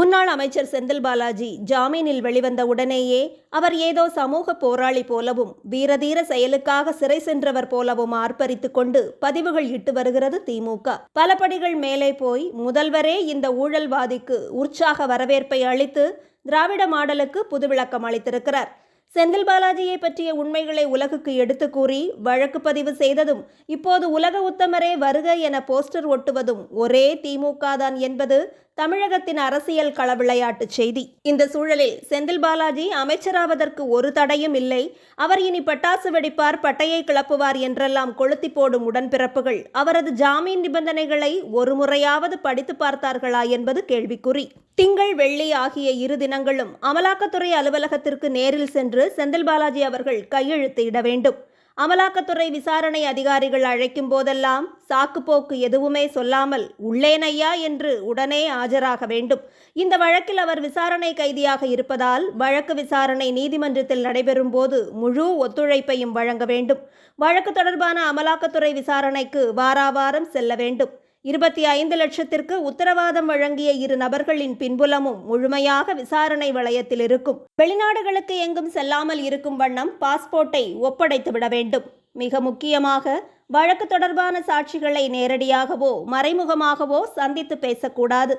முன்னாள் அமைச்சர் செந்தில் பாலாஜி ஜாமீனில் வெளிவந்த உடனேயே அவர் ஏதோ சமூக போராளி போலவும் வீரதீர செயலுக்காக சிறை சென்றவர் போலவும் ஆர்ப்பரித்துக் கொண்டு பதிவுகள் இட்டு வருகிறது திமுக. பல படிகள் மேலே போய் முதல்வரே இந்த ஊழல்வாதிக்கு உற்சாக வரவேற்பை அளித்து திராவிட மாடலுக்கு புதுவிளக்கம் அளித்திருக்கிறார். செந்தில் பாலாஜியை பற்றிய உண்மைகளை உலகுக்கு எடுத்து கூறி வழக்கு பதிவு செய்ததும் இப்போது உலக உத்தமரே வருக என போஸ்டர் ஒட்டுவதும் ஒரே திமுக தான் என்பது தமிழகத்தின் அரசியல் களவிளையாட்டு செய்தி. இந்த சூழலில் செந்தில் பாலாஜி அமைச்சராவதற்கு ஒரு தடையும் இல்லை. அவர் இனி பட்டாசு வெடிப்பார் பட்டையை கிளப்புவார் என்றெல்லாம் கொளுத்தி போடும் உடன்பிறப்புகள். அவரது ஜாமீன் நிபந்தனைகளை ஒரு முறையாவது படித்து பார்த்தார்களா என்பது கேள்விக்குறி. திங்கள் வெள்ளி ஆகிய இரு தினங்களும் அமலாக்கத்துறை அலுவலகத்திற்கு நேரில் சென்று செந்தில் பாலாஜி அவர்கள் கையெழுத்து இட வேண்டும். அமலாக்கத்துறை விசாரணை அதிகாரிகள் அழைக்கும் போதெல்லாம் சாக்குப்போக்கு எதுவுமே சொல்லாமல் உள்ளேனையா என்று உடனே ஆஜராக வேண்டும். இந்த வழக்கில் அவர் விசாரணை கைதியாக இருப்பதால் வழக்கு விசாரணை நீதிமன்றத்தில் நடைபெறும் போது முழு ஒத்துழைப்பையும் வழங்க வேண்டும். வழக்கு தொடர்பான அமலாக்கத்துறை விசாரணைக்கு வாராவாரம் செல்ல வேண்டும். இருபத்தி ஐந்து லட்சத்திற்கு உத்தரவாதம் வழங்கிய இரு நபர்களின் பின்புலமும் முழுமையாக விசாரணை வளையத்தில் இருக்கும். வெளிநாடுகளுக்கு எங்கும் செல்லாமல் இருக்கும் வண்ணம் பாஸ்போர்ட்டை ஒப்படைத்து விட வேண்டும். மிக முக்கியமாக வழக்கு தொடர்பான சாட்சிகளை நேரடியாகவோ மறைமுகமாகவோ சந்தித்து பேசக்கூடாது.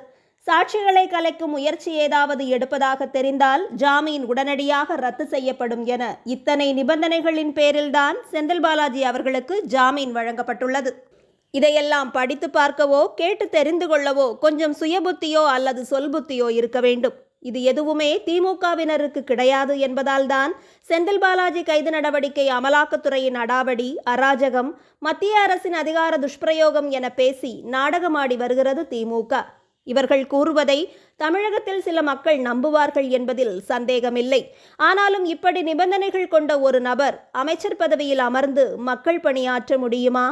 சாட்சிகளை கலைக்கும் முயற்சி ஏதாவது எடுப்பதாக தெரிந்தால் ஜாமீன் உடனடியாக ரத்து செய்யப்படும் என இத்தனை நிபந்தனைகளின் பேரில்தான் செந்தில் பாலாஜி அவர்களுக்கு ஜாமீன் வழங்கப்பட்டுள்ளது. இதையெல்லாம் படித்து பார்க்கவோ கேட்டு தெரிந்து கொள்ளவோ கொஞ்சம் சுயபுத்தியோ அல்லது சொல்புத்தியோ இருக்க வேண்டும். இது எதுவுமே திமுகவினருக்கு கிடையாது என்பதால்தான் செந்தில் பாலாஜி கைது நடவடிக்கை அமலாக்கத்துறையின் அடாவடி அராஜகம் மத்திய அரசின் அதிகார துஷ்பிரயோகம் என பேசி நாடகமாடி வருகிறது திமுக. இவர்கள் கூறுவதை தமிழகத்தில் சில மக்கள் நம்புவார்கள் என்பதில் சந்தேகமில்லை. ஆனாலும் இப்படி நிபந்தனைகள் கொண்ட ஒரு நபர் அமைச்சர் பதவியில் அமர்ந்து மக்கள் பணியாற்ற முடியுமா?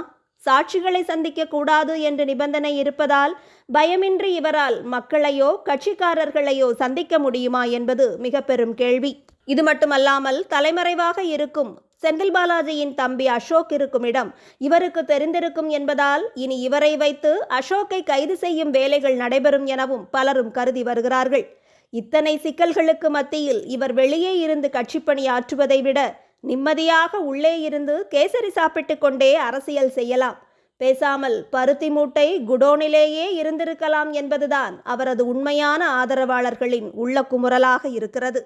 சாட்சிகளை சந்திக்க கூடாது என்ற நிபந்தனை இருப்பதால் பயமின்றி இவரால் மக்களையோ கட்சிக்காரர்களையோ சந்திக்க முடியுமா என்பது மிக பெரும் கேள்வி. இது மட்டுமல்லாமல் தலைமறைவாக இருக்கும் செந்தில் பாலாஜியின் தம்பி அசோக் இருக்கும் இடம் இவருக்கு தெரிந்திருக்கும் என்பதால் இனி இவரை வைத்து அசோக்கை கைது செய்யும் வேலைகள் நடைபெறும் எனவும் பலரும் கருதி வருகிறார்கள். இத்தனை சிக்கல்களுக்கு மத்தியில் இவர் வெளியே இருந்து கட்சிப்பணி ஆற்றுவதை விட நிம்மதியாக உள்ளே இருந்து கேசரி சாப்பிட்டு கொண்டே அரசியல் செய்யலாம். பேசாமல் பருத்தி மூட்டை குடோனிலேயே இருந்திருக்கலாம் என்பதுதான் அவரது உண்மையான ஆதரவாளர்களின் உள்ள குமுறலாக இருக்கிறது.